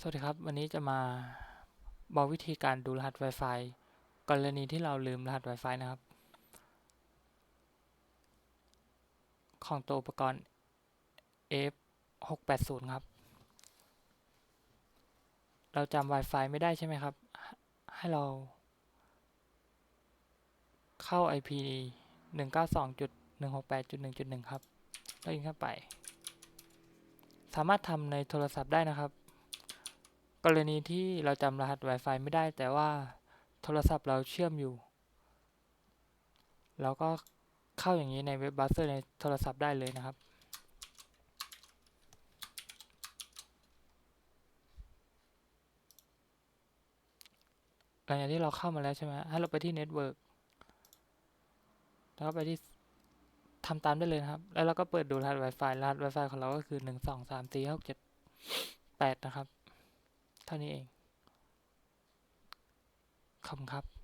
สวัสดีครับ วันนี้จะมาบอกวิธีการดูรหัส Wi-Fi กรณีที่เราลืมรหัส Wi-Fi นะครับ ของตัวอุปกรณ์ F680 ครับ เราจำ Wi-Fi ไม่ได้ใช่ไหมครับ ให้เรา เข้า IP 192.168.1.1 ครับแล้วยิงเข้าไป สามารถทำในโทรศัพท์ได้นะครับ กรณีที่เราจำรหัส Wi-Fi ไม่ได้แต่ว่าโทรศัพท์เราเชื่อมอยู่ เราก็เข้าอย่างนี้ในเว็บเบราว์เซอร์ในโทรศัพท์ได้เลยนะครับหลังจากที่เราเข้ามาแล้วใช่ไหมให้เราไปที่ Network แล้วก็ไปที่ทำตามได้เลยนะครับ แล้วเราก็เปิดดูรหัส Wi-Fi รหัส Wi-Fi ของเราก็คือหนึ่งสองสามสี่หกเจ็ดแปดนะครับ เท่านี้เองขอบคุณครับ